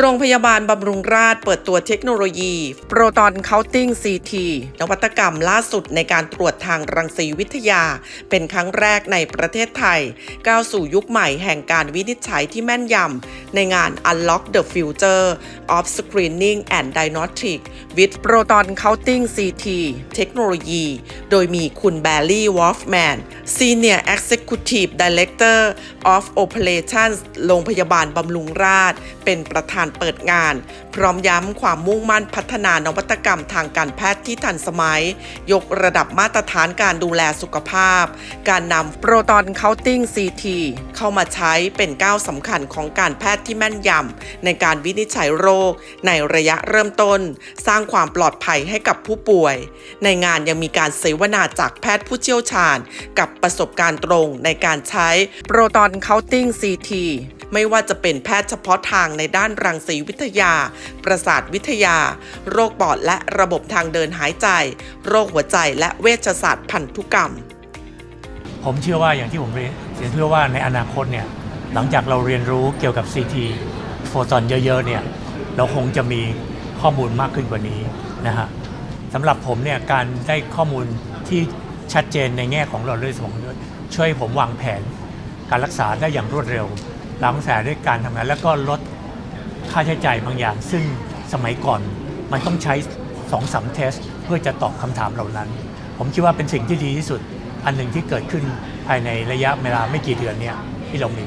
โรงพยาบาลบำรุงราษฎร์เปิดตัวเทคโนโลยีโปรตอนเคาน์ติ้งซีทีนวัตกรรมล่าสุดในการตรวจทางรังสีวิทยา เป็นครั้งแรกในประเทศไทย ก้าวสู่ยุคใหม่แห่งการวินิจฉัยที่แม่นยำในงาน Unlock the Future of Screening and Diagnostic with Proton Counting CT เทคโนโลยีโดยมีคุณแบลลี่วอฟแมน Senior Executive Director of Operations โรงพยาบาลบำรุงราษฎร์เป็นประธานเปิดงาน พร้อมย้ำความมุ่งมั่นพัฒนานวัตกรรมทางการแพทย์ที่ทันสมัย ยกระดับมาตรฐานการดูแลสุขภาพ การนำ Proton Counting CT เข้ามาใช้เป็นก้าวสำคัญของการแพทย์ที่แม่นยำในการวินิจฉัยโรค ในระยะเริ่มต้น สร้างความปลอดภัยให้กับผู้ป่วย ในงานยังมีการเสวนาจากแพทย์ผู้เชี่ยวชาญ กับประสบการณ์ตรงในการใช้ Proton Counting CT ไม่ว่าจะเป็นแพทย์เฉพาะทางในด้านรังสีวิทยา ประสาทวิทยา โรคปอดและระบบทางเดินหายใจ โรคหัวใจและเวชศาสตร์พันธุกรรม ผมเชื่อว่าอย่างที่ผมเรียนเชื่อว่าในอนาคตเนี่ยหลังจากเราเรียนรู้เกี่ยวกับ CT โฟตอนเยอะๆเนี่ยเราคงจะมีข้อมูลมากขึ้นกว่านี้นะฮะสำหรับผมเนี่ยการได้ข้อมูลที่ชัดเจนในแง่ของหลอดเลือดสมองช่วยผมวางแผนการรักษาได้อย่างรวดเร็วรักษาด้วยการทำงาน แล้วก็ลดค่าใช้จ่ายบางอย่าง ซึ่งสมัยก่อนมันต้องใช้สองสามเทส เพื่อจะตอบคำถามเหล่านั้น ผมคิดว่าเป็นสิ่งที่ดีที่สุด อันหนึ่งที่เกิดขึ้นภายในระยะเวลาไม่กี่เดือนเนี่ยที่เรามี